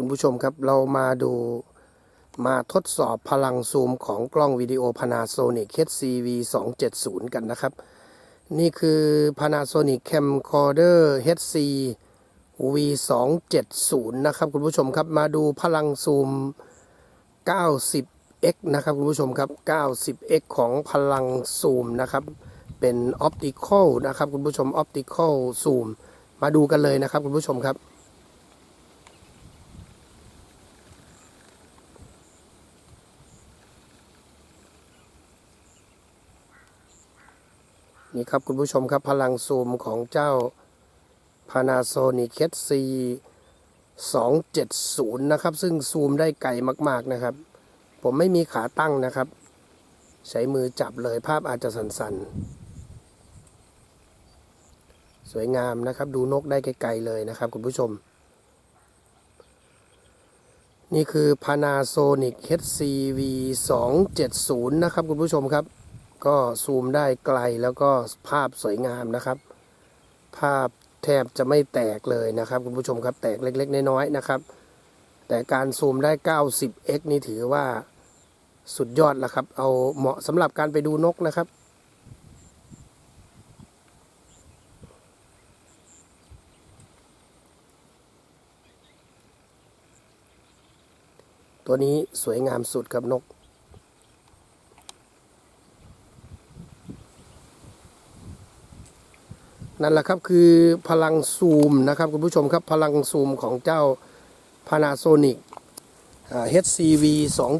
คุณผู้ชมครับเรามาดูมาทดสอบพลังซูมของกล้องวิดีโอ Panasonic HCV 270 กันนะครับ นี่คือ Panasonic Camcorder HC V 270นะครับคุณผู้ชมครับมาดูพลังซูม 90x นะครับคุณผู้ชมครับ 90x ของพลังซูมนะครับ เป็นออปติคอลนะครับคุณผู้ชมออปติคอลซูมมาดูกันเลยนะครับคุณผู้ชมครับ นี่ครับคุณผู้ชมครับพลังซูมของเจ้า Panasonic HC 270 นะครับ ซึ่งซูมได้ไกลมาก ๆนะครับ ผมไม่มีขาตั้งนะครับ ใช้มือจับเลยภาพอาจจะสั่นๆ สวยงามนะครับ ดูนกได้ไกลๆเลยนะครับคุณผู้ชม นี่คือ Panasonic HCV 270 นะครับคุณผู้ชมครับ ก็ซูมได้ไกลแล้วก็ภาพสวยงามนะครับ ภาพแทบจะไม่แตกเลยนะครับ คุณผู้ชมครับแตกเล็ก ๆ น้อยๆนะครับ แต่การซูมได้ 90x นี่ถือว่าสุดยอดแล้วครับ เอาเหมาะสำหรับการไปดูนกนะครับตัวนี้สวยงามสุดครับนก นั่นแหละครับคือพลังซูมนะครับคุณผู้ชมครับพลังซูมของเจ้า Panasonic HCV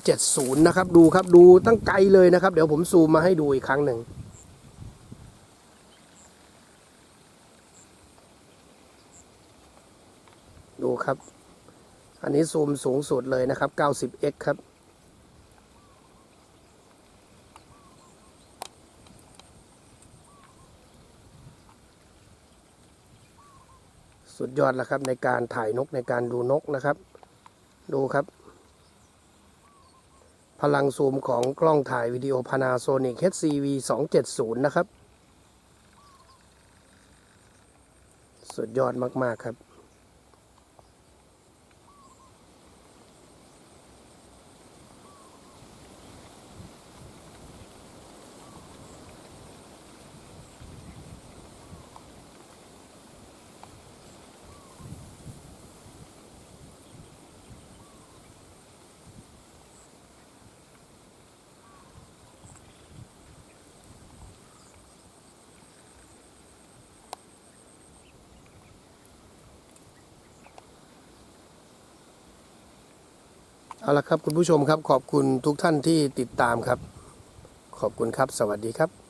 270 นะครับ ดูครับดูตั้งไกลเลยนะครับ เดี๋ยวผมซูมมาให้ดูอีกครั้งหนึ่งดูครับ อันนี้ซูมสูงสุดเลยนะครับ 90x ครับ สุดยอดแล้วครับ ในการถ่ายนกในการดูนกนะครับ ดูครับ พลังซูมของกล้องถ่ายวิดีโอ Panasonic HCV 270 นะครับ สุดยอดมาก ๆ ครับ เอาละครับคุณผู้ชมครับขอบคุณทุกท่านที่ติดตามครับ ขอบคุณครับ สวัสดีครับ